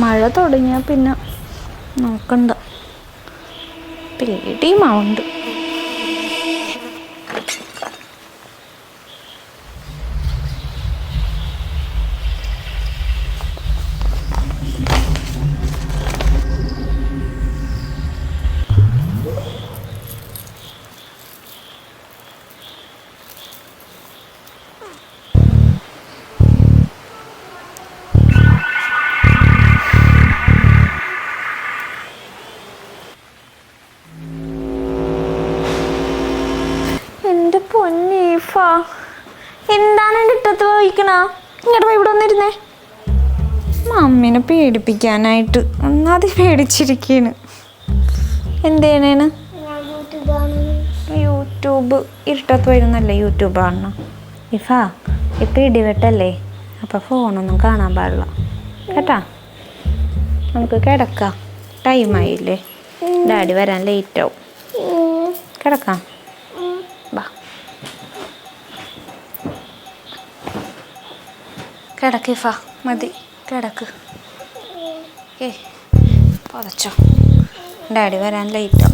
മഴ തുടങ്ങിയാൽ പിന്നെ നോക്കണ്ട. പേടിയുമാവുണ്ട് വഹിക്കണ ഇങ്ങോട്ട് ഇവിടെ വന്നിരുന്നേ. മമ്മീനെ പേടിപ്പിക്കാനായിട്ട് ഒന്നാതി പേടിച്ചിരിക്കാണ് എന്തേണേണ് യൂട്യൂബ്. ഇരുട്ടത്ത് വരുന്നല്ലേ യൂട്യൂബ് കാണണം. ഇഫാ ഇപ്പം ഇടിവെട്ടല്ലേ? അപ്പം ഫോണൊന്നും കാണാൻ പാടില്ല. കേട്ടാ? നമുക്ക് കിടക്കാം. ടൈമായില്ലേ ഡാഡി വരാൻ ലേറ്റാവും കിടക്കാം. കിടക്ക് ഫ മതി. കിടക്ക്. ഏ പതച്ചോ. ഡാഡി വരാൻ ലൈറ്റോ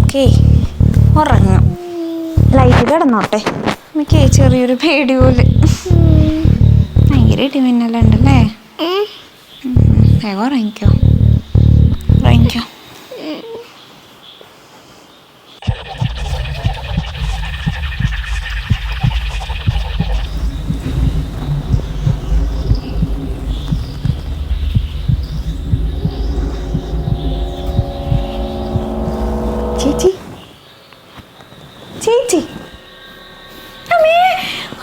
ഓക്കേ നമുക്കേ ഉറങ്ങാം. ലൈറ്റ് കിടന്നോട്ടെ. എനിക്ക് ചെറിയൊരു പേടി പോലെ. ഭയങ്കര ഇടിമിന്നലുണ്ടല്ലേ. വേഗം ഉറങ്ങിക്കോ. ചേച്ചി. ചേച്ചി. അമ്മേ,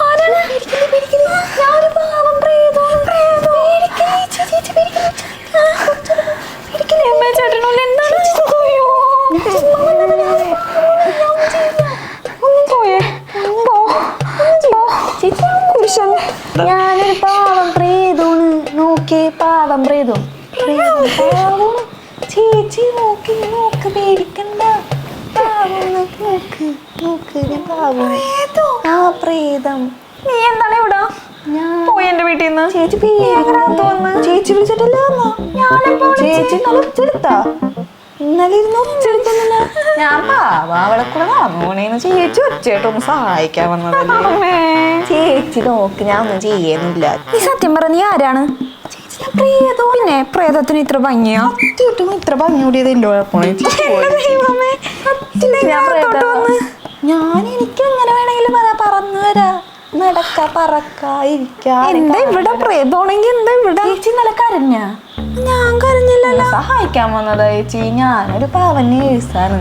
ആരാണ്? ഞാനൊരു പാവം പ്രേതം, പ്രേതം. ആ, പേടിക്കില്ലേ? അമ്മേ, ചേട്ടനോട് എന്താണ്? ഞാനൊരു പാവം പ്രേതമാണ് നോക്കിയേ പാവം പ്രേതം. ചേച്ചി നോക്കി നോക്ക് പേടിക്കണ്ട. നീ എന്താണ് ഇവിടെ? പോയി എന്റെ വീട്ടിൽ നിന്ന് ചേച്ചി ചേച്ചി വിളിച്ചിട്ടില്ല ചേച്ചി ഇന്നലെ ഇന്നലെ ഇരുന്ന് ഒച്ചെടുക്കുന്നില്ല ഞാൻ പാവ അവളെ കൂടെ നടന്നു പോണേന്ന് ചേച്ചി ഒച്ചയായിട്ടൊന്ന് സഹായിക്കാൻ വന്നതല്ലേ? ചേച്ചി നോക്ക് ഞാൻ ഒന്നും ചെയ്യുന്നില്ല നീ സത്യം പറ നീ ആരാണ്? പ്രേതത്തിന് ഇത്ര ഭംഗിയോ. ഇത്ര ഭംഗി കൂടിയത് എന്റെ ഞാൻ എനിക്ക് എങ്ങനെ വേണമെങ്കിലും പറയാ പറന്നു വരാ. നടക്ക പറക്ക ഇരിക്ക എന്താ ഇവിടെ പ്രേതമാണെങ്കിൽ എന്താ ഇവിടെ? ചേച്ചി ഇന്നലെ കരഞ്ഞ? ഞാൻ കരഞ്ഞില്ലല്ലോ. സഹായിക്കാൻ വന്നതാ ചേച്ചി. ഞാനൊരു പാവൻ നേഴ്സാണ്.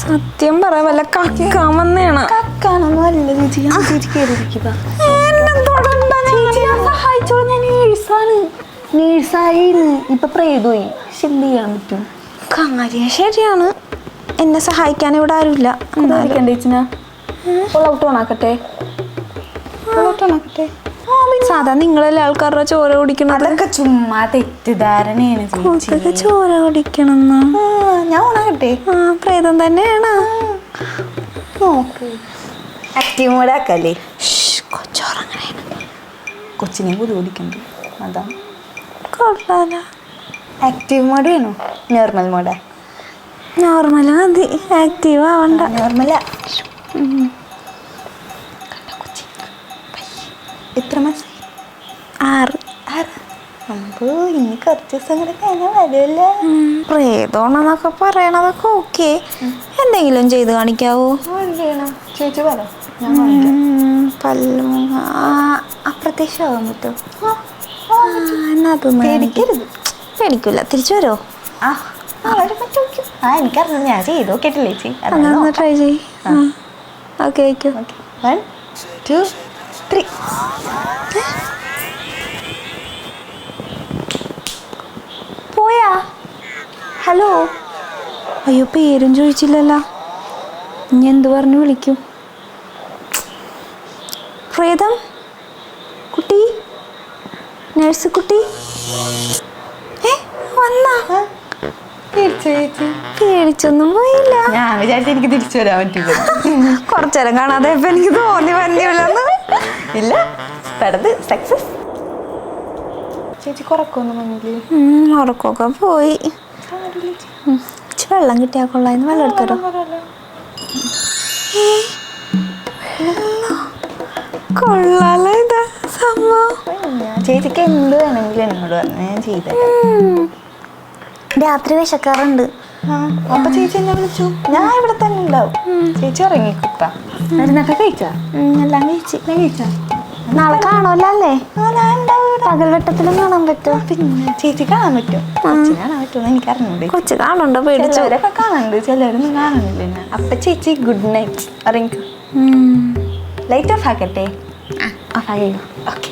സത്യം പറ വല്ല കക്കാൻ വന്നേണ? കക്കാനൊന്നും അല്ല ചേച്ചി. ഞാൻ ചേച്ചി കയറിയിരിക്കുക നേഴ്സാണ് നേഴ്സായി ഇപ്പൊ പ്രേതോയി. എന്ത് ചെയ്യാൻ പറ്റും? കാര്യം ശരിയാണ്. എന്നെ സഹായിക്കാൻ ഇവിടെ ആരുമില്ല. ചേച്ചിനാ? ഔട്ട് ഓണാക്കട്ടെ ഔട്ട് ഓണാക്കട്ടെ സാധാ നിങ്ങളെല്ലാ ആൾക്കാരുടെ ചോര ഓടിക്കണം അതൊക്കെ ചുമ്മാ തെറ്റിദ്ധാരണയാണ് ചോര കുടിക്കണം ഞാൻ ഓണാകട്ടെ ആ പ്രേതം തന്നെയാണ്. Active mode ആക്കല്ലേ? കൊച്ചോറങ്ങനെയാണ് കൊച്ചിനെ കുതി ഓടിക്കണ്ട്? അതാ. കൊള്ളാലോ. ആക്റ്റീവ് മോഡ് വേണോ? നോർമൽ മോഡാ നോർമൽ മതി. ആക്റ്റീവ് ആവണ്ട. നോർമലാ എത്ര മാസം? ആറ്. ആറ്. അമ്പോ ഇനി കുറച്ച് ദിവസം കൂടെ കഴിഞ്ഞാൽ വരുമല്ലോ പ്രേതോണെന്നൊക്കെ പറയണതൊക്കെ ഓക്കെ. എന്തെങ്കിലും ചെയ്ത് കാണിക്കാവോ? ചെയ്യണം? ചേച്ചി പറ. അപ്രത്യക്ഷമാകാൻ പറ്റുമോ പേടിക്കരുത്. പേടിക്കൂല. തിരിച്ചു വരുമോ ആ ആ വരും ആ എനിക്കറിയാം ഞാൻ ചെയ്ത്. നോക്കിയിട്ടില്ല ചേച്ചി? എന്നാ ഒന്ന് ട്രൈ ചെയ് ഓക്കെ ആയിക്കോ വൺ ടു ത്രീ പോയാ? ഹലോ? അയ്യോ പേരും ചോദിച്ചില്ലല്ലോ. ഇനി എന്ത് പറഞ്ഞു വിളിക്കും? പ്രേതം? കുട്ടി? നഴ്സുക്കുട്ടി കുട്ടി പേടിച്ചൊന്നും പോയില്ല. ഞാൻ വിചാരിച്ചു എനിക്ക് തിരിച്ചു വരാൻ പറ്റില്ല. കുറച്ചേരം കാണാതെ ഇപ്പൊ എനിക്ക് തോന്നി വന്നില്ലെന്ന്. ഇല്ല പെടത് സക്സസ് ചേച്ചി കുറക്കൊന്നും വന്നില്ലേ? ഉറക്കമൊക്കെ പോയി. വെള്ളം കിട്ടിയാ കൊള്ളാന്ന് വെള്ളം എടുത്തരോ കൊള്ളാലോ ഇതാ. സംഭവം ചേച്ചിക്ക് എന്ത് വേണമെങ്കിലും എന്നോട് പറഞ്ഞു ഞാൻ ചെയ്ത. രാത്രി വിശക്കാറുണ്ട്. അപ്പൊ ചേച്ചി എന്നെ വിളിച്ചു. ഞാൻ ഇവിടെ തന്നെ ഉണ്ടാവും. ചേച്ചി ഇറങ്ങിക്കുപ്പ മരുന്നൊക്കെ കഴിച്ചാ? എല്ലാം കഴിച്ച്. ഞാൻ കഴിച്ചാ? നാളെ കാണുമല്ലോ. പകൽവെട്ടത്തിലും കാണാൻ പറ്റുമോ പിന്നെ ചേച്ചി കാണാൻ പറ്റും. കാണാൻ പറ്റുമോ എനിക്ക് അറിഞ്ഞൂടെ. കൊച്ചു കാണുണ്ടോ പേടിച്ചു. ചിലവരൊക്കെ കാണുന്നുണ്ട് ചിലരൊന്നും കാണുന്നില്ല. അപ്പൊ ചേച്ചി ഗുഡ് നൈറ്റ്. ഇറങ്ങിക്കോ. ലൈറ്റ് ഓഫ് ആക്കട്ടെ. ഓഫ് ആക്കിക്കോ ഓക്കെ